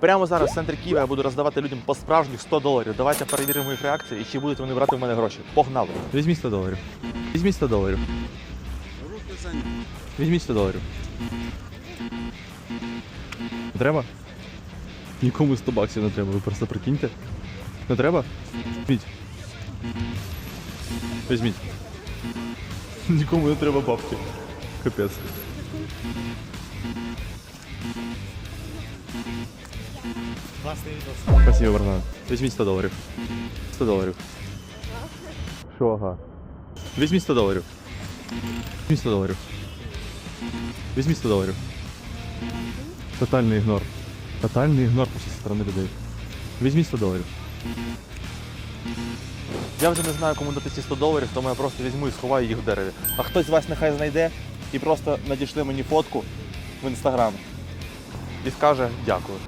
Прямо зараз в центрі Києва я буду роздавати людям по справжніх 100 доларів. Давайте перевіримо їх реакцію і чи будуть вони брати в мене гроші. Погнали. Візьміть 100 доларів. Візьміть 100 доларів. Візьміть 100 доларів. Не Треба? Нікому 100 баксів не треба, ви просто прикиньте. Не треба? Візьміть. Візьміть. Нікому не треба бабки. Капець. Спасибо, братан. Візьміть 100 доларів. 100 доларів. Що, ага? Візьміть 100 доларів. Візьміть 100 доларів. Візьміть 100 доларів. Тотальний ігнор. Тотальний ігнор просто зі сторони людей. Візьміть 100 доларів. Я вже не знаю, кому дати ці 100 доларів, тому я просто візьму і сховаю їх в дереві. А хтось з вас нехай знайде і просто надійшли мені фотку в інстаграм і скаже дякую.